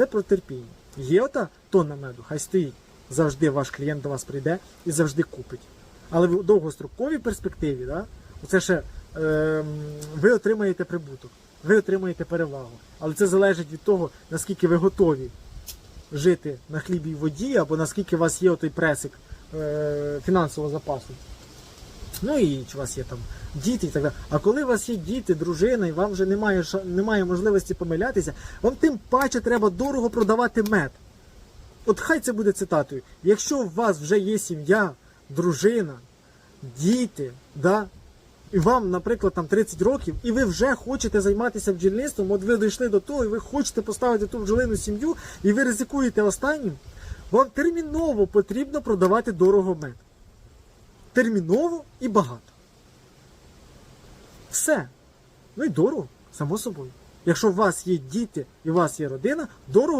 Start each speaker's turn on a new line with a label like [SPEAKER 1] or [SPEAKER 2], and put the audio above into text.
[SPEAKER 1] Це про терпіння. Є ота тонна меду, хай стоїть. Завжди ваш клієнт до вас прийде і завжди купить. Але в довгостроковій перспективі, да, оце ще ем, ви отримаєте прибуток, ви отримаєте перевагу. Але це залежить від того, наскільки ви готові жити на хлібі і воді, або наскільки у вас є той пресик е, фінансового запасу. Ну і чи у вас є там діти і так далі. А коли у вас є діти, дружина, і вам вже немає, немає можливості помилятися, вам тим паче треба дорого продавати мед. От хай це буде цитатою. Якщо у вас вже є сім'я, дружина, діти, да, і вам, наприклад, там 30 років, і ви вже хочете займатися бджільництвом, от ви дійшли до того, і ви хочете поставити ту бджолину сім'ю, і ви ризикуєте останнім, вам терміново потрібно продавати дорого мед. Терміново і багато. Все. Ну і дорого, само собою. Якщо у вас є діти і у вас є родина, дорого.